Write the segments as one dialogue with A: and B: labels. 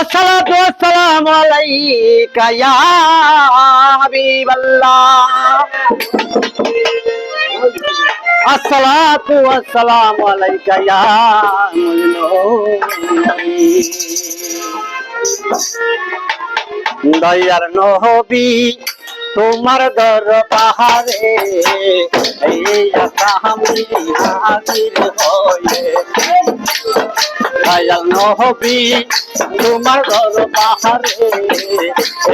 A: আসসালাতু আসসালামু আলাইকা ইয়া হাবিবাল্লাহ। আসসালাতু আসসালামু আলাইকা ইয়া নবী দয়ার নবী, তোমার দর পাহাড়ে, এই আশা আমি হাজির হয়ে। দয়াল নহবি তোমার দর পাহাড়ে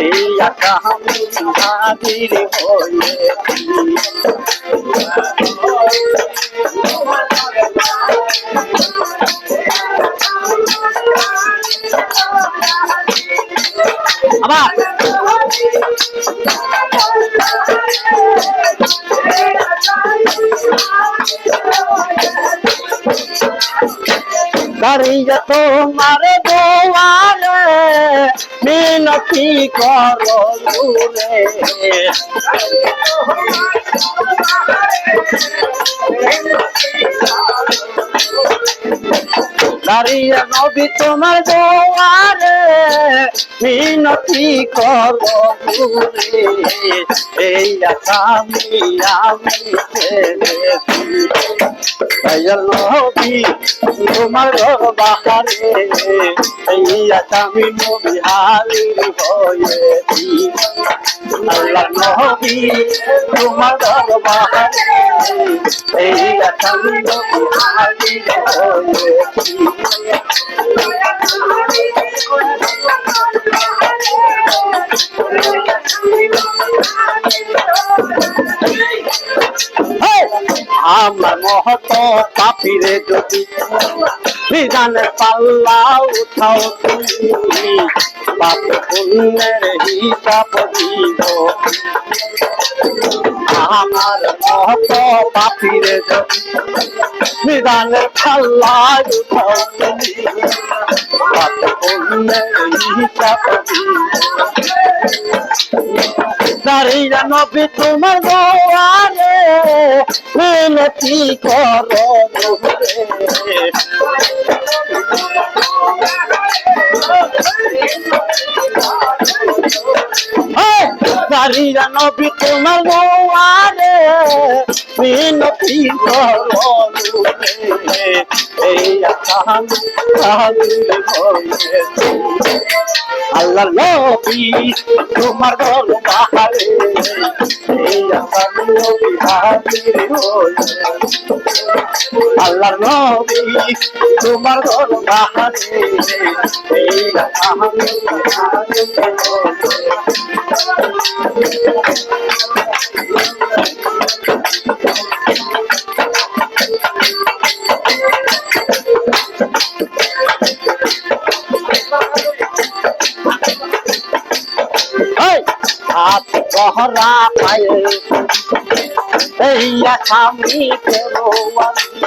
A: এই আমি হাজির হয়ে আবার দাঁড়িয়ে তোমার দোয়ারে মিনতি করো দূরে। দাঁড়িয়ে নবী তোমার দোয়ারে, মিনতি করো দূরে এই আমি দয়াল নবী তোমার বাহারে এই আসামি নবী হাজির হয়েছি আল্লাহ নবী তোমার বাহারে এই আসামি নবী হাজির হয়েছি আমার মহত পাপিরে যদি বিধানের পাল্লা উঠাও তুমি পাপ পুণ্যের হিসাব দিব আমার মহত পাপিরে বিধানের পাল্লা উঠাও পুণ্যের দাঁড়িয়ে নবী তোমার দোয়ারে মিনতি করো রে দাঁড়িয়ে নবী তোমার দোয়ারে মিনতি করো রে এই আসাম হাজির হয়েছে আল্লাহ নবী তোমার ঘর বাহারে এই আসামি নবী হাজির হয়েছে আল্লাহ নবী তোমার ঘর বাহারে এই আসামি নবী হাজির হাত পহরা পায়ে। এই আসামি ফেরোয়ানি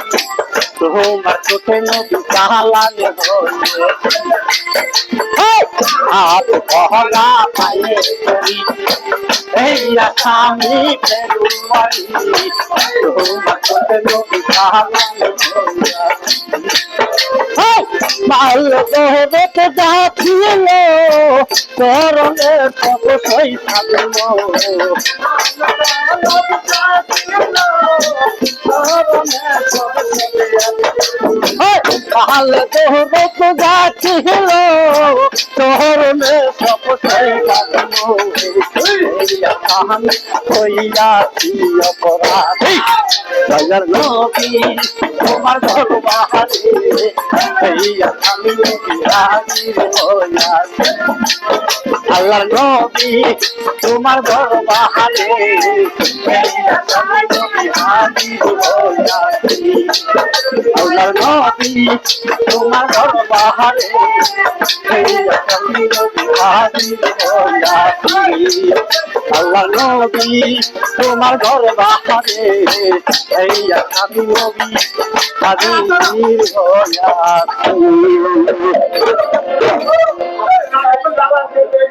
A: তোমার চোখে নদী এই, হাত গহরা পায়ে করি এই আসামি ফেরোয়ানি তোমার চোখে নদী কালানে মাল দেখতে যাচ্ছিল করণের কাল দেখতে যাচ্ছিল করণের সব সই থাকল হইয়াছি অপরাধী দয়ার নবী তোমার ঘর বাহারে এই আমি হাজির হইয়াছি আল্লাহ নবী, তোমার ঘর বাহারে আমি আল্লাহ নবী, তোমার ঘর বাহারে আমি আল্লাহ নবী, তোমার ঘর বাহারে এই আমি নবী হাজির হইয়াছি।